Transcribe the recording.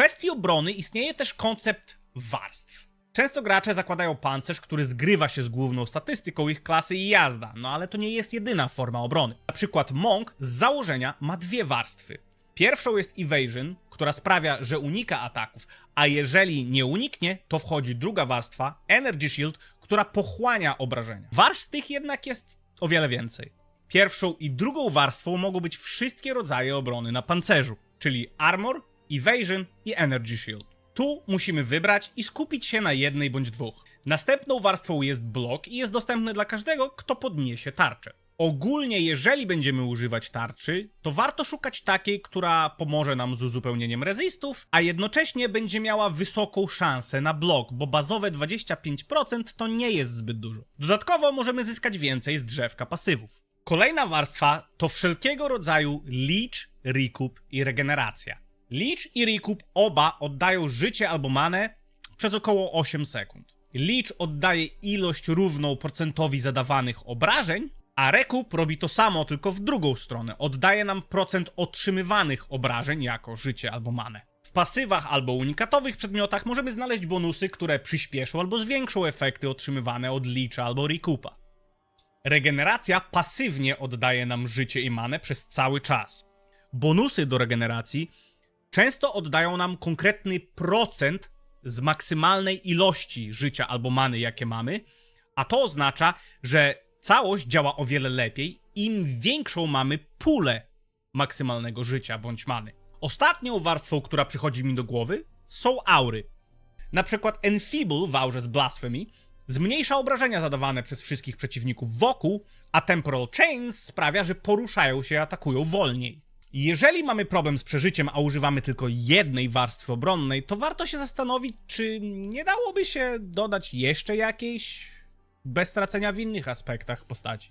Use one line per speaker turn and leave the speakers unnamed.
kwestii obrony istnieje też koncept warstw. Często gracze zakładają pancerz, który zgrywa się z główną statystyką ich klasy i jazda, no ale to nie jest jedyna forma obrony. Na przykład Monk z założenia ma dwie warstwy. Pierwszą jest Evasion, która sprawia, że unika ataków, a jeżeli nie uniknie, to wchodzi druga warstwa, Energy Shield, która pochłania obrażenia. Warstw tych jednak jest o wiele więcej. Pierwszą i drugą warstwą mogą być wszystkie rodzaje obrony na pancerzu, czyli Armor, Evasion i Energy Shield. Tu musimy wybrać i skupić się na jednej bądź dwóch. Następną warstwą jest blok i jest dostępny dla każdego, kto podniesie tarczę. Ogólnie, jeżeli będziemy używać tarczy, to warto szukać takiej, która pomoże nam z uzupełnieniem rezistów, a jednocześnie będzie miała wysoką szansę na blok, bo bazowe 25% to nie jest zbyt dużo. Dodatkowo możemy zyskać więcej z drzewka pasywów. Kolejna warstwa to wszelkiego rodzaju leech, recoup i regeneracja. Leech i recoup oba oddają życie albo manę przez około 8 sekund. Leech oddaje ilość równą procentowi zadawanych obrażeń, a recoup robi to samo, tylko w drugą stronę. Oddaje nam procent otrzymywanych obrażeń jako życie albo manę. W pasywach albo unikatowych przedmiotach możemy znaleźć bonusy, które przyspieszą albo zwiększą efekty otrzymywane od Leecha albo Recoupa. Regeneracja pasywnie oddaje nam życie i manę przez cały czas. Bonusy do regeneracji często oddają nam konkretny procent z maksymalnej ilości życia albo many, jakie mamy, a to oznacza, że całość działa o wiele lepiej, im większą mamy pulę maksymalnego życia bądź many. Ostatnią warstwą, która przychodzi mi do głowy, są aury. Na przykład Enfeeble w aurze z Blasphemy zmniejsza obrażenia zadawane przez wszystkich przeciwników wokół, a Temporal Chains sprawia, że poruszają się i atakują wolniej. Jeżeli mamy problem z przeżyciem, a używamy tylko jednej warstwy obronnej, to warto się zastanowić, czy nie dałoby się dodać jeszcze jakiejś bez stracenia w innych aspektach postaci.